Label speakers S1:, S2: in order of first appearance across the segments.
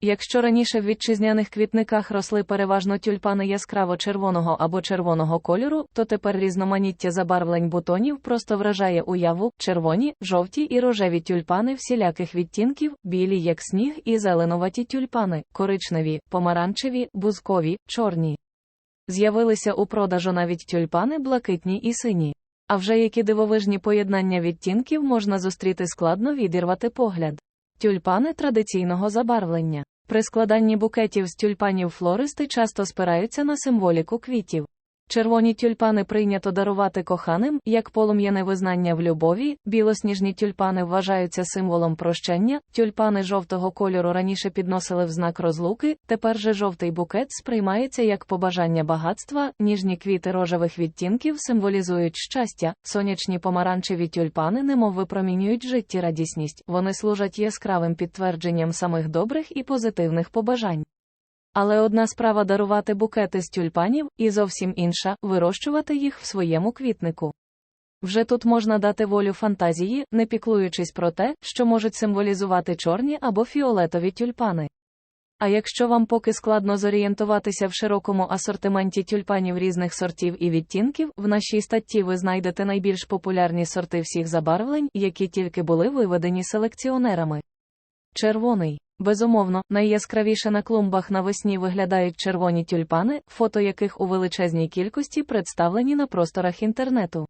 S1: Якщо раніше в вітчизняних квітниках росли переважно тюльпани яскраво червоного або червоного кольору, то тепер різноманіття забарвлень бутонів просто вражає уяву червоні, жовті і рожеві тюльпани всіляких відтінків, білі як сніг і зеленуваті тюльпани, коричневі, помаранчеві, бузкові, чорні. З'явилися у продажу навіть тюльпани блакитні і сині. А вже які дивовижні поєднання відтінків можна зустріти складно відірвати погляд. Тюльпани традиційного забарвлення. При складанні букетів з тюльпанів флористи часто спираються на символіку квітів. Червоні тюльпани прийнято дарувати коханим, як полум'яне визнання в любові, білосніжні тюльпани вважаються символом прощення, тюльпани жовтого кольору раніше підносили в знак розлуки, тепер же жовтий букет сприймається як побажання багатства, ніжні квіти рожевих відтінків символізують щастя, сонячні помаранчеві тюльпани немов випромінюють життєрадісність, вони служать яскравим підтвердженням самих добрих і позитивних побажань. Але одна справа дарувати букети з тюльпанів, і зовсім інша вирощувати їх в своєму квітнику. Вже тут можна дати волю фантазії, не піклуючись про те, що можуть символізувати чорні або фіолетові тюльпани. А якщо вам поки складно зорієнтуватися в широкому асортименті тюльпанів різних сортів і відтінків, в нашій статті ви знайдете найбільш популярні сорти всіх забарвлень, які тільки були виведені селекціонерами. Червоний. Безумовно, найяскравіше на клумбах навесні виглядають червоні тюльпани, фото яких у величезній кількості представлені на просторах інтернету.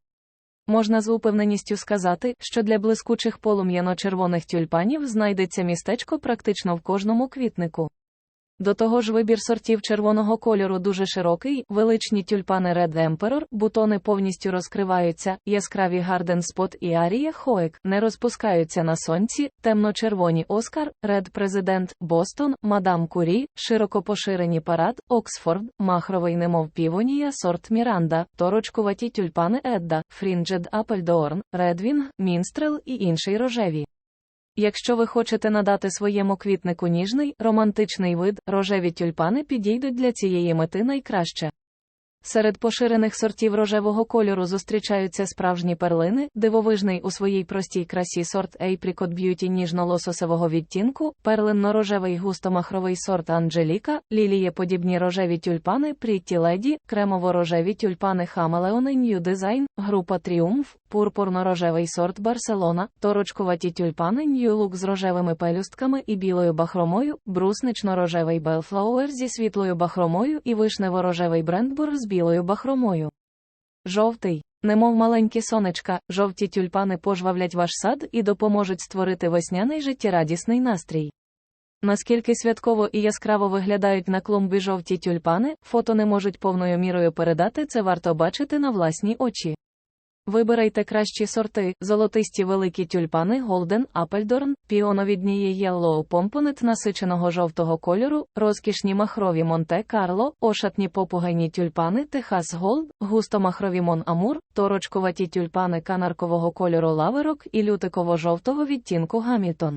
S1: Можна з упевненістю сказати, що для блискучих полум'яно-червоних тюльпанів знайдеться містечко практично в кожному квітнику. До того ж вибір сортів червоного кольору дуже широкий, величні тюльпани Red Emperor, бутони повністю розкриваються, яскраві Garden Spot і Арія Хоек не розпускаються на сонці, темно-червоні Оскар, Red President, Бостон, Мадам Курі, широко поширені парад, Оксфорд, махровий немов півонія, сорт Міранда, торочкуваті тюльпани Едда, Фрінджед Апельдорн, Редвінг, Мінстрел і інший рожеві. Якщо ви хочете надати своєму квітнику ніжний, романтичний вид, рожеві тюльпани підійдуть для цієї мети найкраще. Серед поширених сортів рожевого кольору зустрічаються справжні перлини, дивовижний у своїй простій красі сорт Apricot Beauty ніжно-лососевого відтінку, перлинно-рожевий густомахровий сорт Анджеліка, лілієподібні рожеві тюльпани Pretty Lady, кремово-рожеві тюльпани Хамелеони New Design, група Тріумф, пурпурно-рожевий сорт Барселона, торочкуваті тюльпани New Look з рожевими пелюстками і білою бахромою, бруснично-рожевий Bellflower зі світлою бахромою і вишнево-рожевий Брендбур з білою бахромою. Жовтий. Немов маленькі сонечка, жовті тюльпани пожвавлять ваш сад і допоможуть створити весняний життєрадісний настрій. Наскільки святково і яскраво виглядають на клумбі жовті тюльпани, фото не можуть повною мірою передати це варто бачити на власні очі. Вибирайте кращі сорти, золотисті великі тюльпани Golden Appledorn, піоновідні Yellow Pomponet насиченого жовтого кольору, розкішні махрові Монте Карло, ошатні попугайні тюльпани Техас Голд, густомахрові Мон Амур, торочкуваті тюльпани канаркового кольору лаверок і лютиково-жовтого відтінку Гамільтон.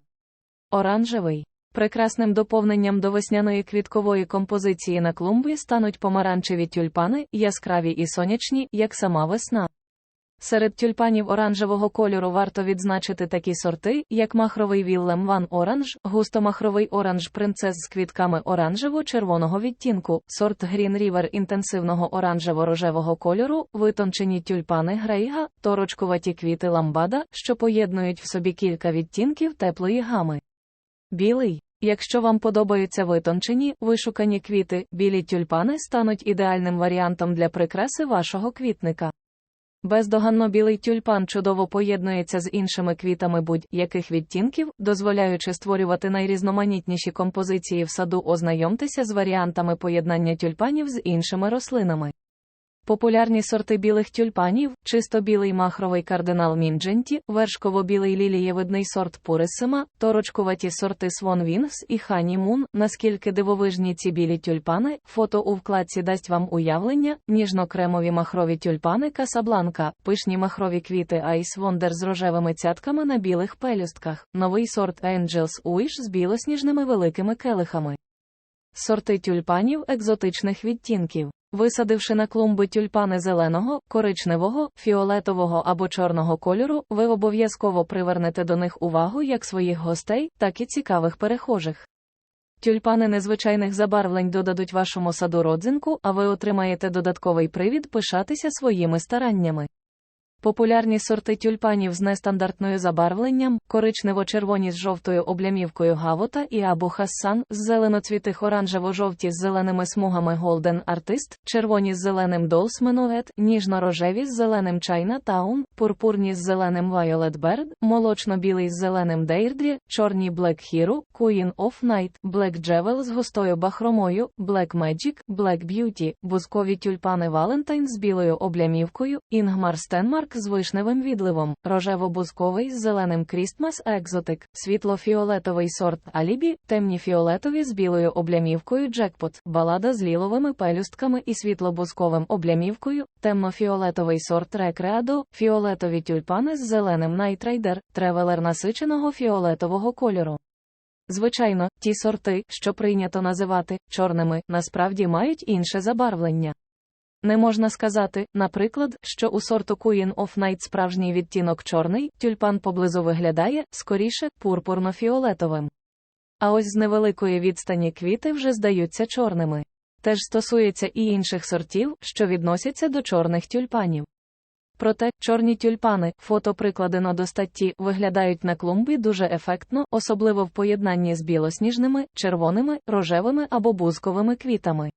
S1: Оранжевий. Прекрасним доповненням до весняної квіткової композиції на клумбі стануть помаранчеві тюльпани, яскраві і сонячні, як сама весна. Серед тюльпанів оранжевого кольору варто відзначити такі сорти, як махровий Віллем Ван Оранж, густомахровий оранж принцес з квітками оранжево-червоного відтінку, сорт Green River інтенсивного оранжево-рожевого кольору, витончені тюльпани Грейга, торочкуваті квіти ламбада, що поєднують в собі кілька відтінків теплої гами. Білий. Якщо вам подобаються витончені, вишукані квіти, білі тюльпани стануть ідеальним варіантом для прикраси вашого квітника. Бездоганно білий тюльпан чудово поєднується з іншими квітами будь-яких відтінків, дозволяючи створювати найрізноманітніші композиції в саду. Ознайомтеся з варіантами поєднання тюльпанів з іншими рослинами. Популярні сорти білих тюльпанів, чисто білий махровий кардинал Міндженті, вершково-білий лілієвидний сорт Пурисима, торочкуваті сорти Свон Вінгс і Хані Мун. Наскільки дивовижні ці білі тюльпани, фото у вкладці дасть вам уявлення, ніжно-кремові махрові тюльпани Касабланка, пишні махрові квіти Айс Вондер з рожевими цятками на білих пелюстках, новий сорт Angels Wish з білосніжними великими келихами. Сорти тюльпанів екзотичних відтінків. Висадивши на клумби тюльпани зеленого, коричневого, фіолетового або чорного кольору, ви обов'язково привернете до них увагу як своїх гостей, так і цікавих перехожих. Тюльпани незвичайних забарвлень додадуть вашому саду родзинку, а ви отримаєте додатковий привід пишатися своїми стараннями. Популярні сорти тюльпанів з нестандартною забарвленням, коричнево-червоні з жовтою облямівкою гавота і Абу Хассан, з зеленоцвітих оранжево-жовті з зеленими смугами Golden Artist, червоні з зеленим Dolce Menuet, ніжно-рожеві з зеленим China Town, пурпурні з зеленим Violet Bird, молочно-білий з зеленим Deirdre, чорні Black Hero, Queen of Night, Black Jewel з густою бахромою, Black Magic, Black Beauty, бузкові тюльпани Valentine з білою облямівкою, Інгмар Стенмарк з вишневим відливом, рожево-бузковий з зеленим Christmas Exotic, світло-фіолетовий сорт Alibi, темні фіолетові з білою облямівкою Jackpot, балада з ліловими пелюстками і світло-бузковим облямівкою, темно-фіолетовий сорт Recreado, фіолетові тюльпани з зеленим Rider, тревелер насиченого фіолетового кольору. Звичайно, ті сорти, що прийнято називати чорними, насправді мають інше забарвлення. Не можна сказати, наприклад, що у сорту Queen of Night справжній відтінок чорний, тюльпан поблизу виглядає, скоріше, пурпурно-фіолетовим. А ось з невеликої відстані квіти вже здаються чорними. Теж стосується і інших сортів, що відносяться до чорних тюльпанів. Проте, чорні тюльпани, фото прикладено до статті, виглядають на клумбі дуже ефектно, особливо в поєднанні з білосніжними, червоними, рожевими або бузковими квітами.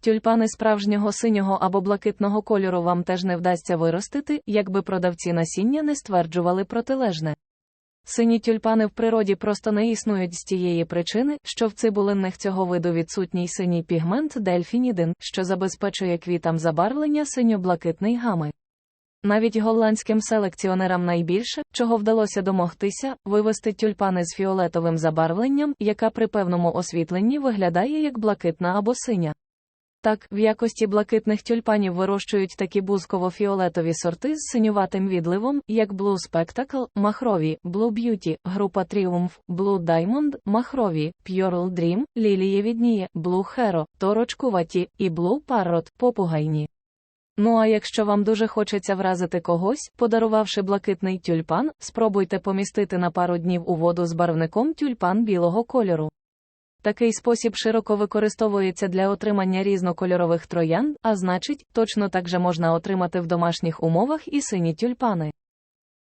S1: Тюльпани справжнього синього або блакитного кольору вам теж не вдасться виростити, якби продавці насіння не стверджували протилежне. Сині тюльпани в природі просто не існують з тієї причини, що в цибулинних цього виду відсутній синій пігмент дельфінідин, що забезпечує квітам забарвлення синьо-блакитний гами. Навіть голландським селекціонерам найбільше, чого вдалося домогтися, вивести тюльпани з фіолетовим забарвленням, яка при певному освітленні виглядає як блакитна або синя. Так, в якості блакитних тюльпанів вирощують такі бузково-фіолетові сорти з синюватим відливом, як Blue Spectacle, махрові, Blue Beauty, група Triumph, Blue Diamond, махрові, Purple Dream, лілієвідніє, Blue Hero, торочкуваті і Blue Parrot, попугайні. Ну а якщо вам дуже хочеться вразити когось, подарувавши блакитний тюльпан, спробуйте помістити на пару днів у воду з барвником тюльпан білого кольору. Такий спосіб широко використовується для отримання різнокольорових троянд, а значить, точно так же можна отримати в домашніх умовах і сині тюльпани.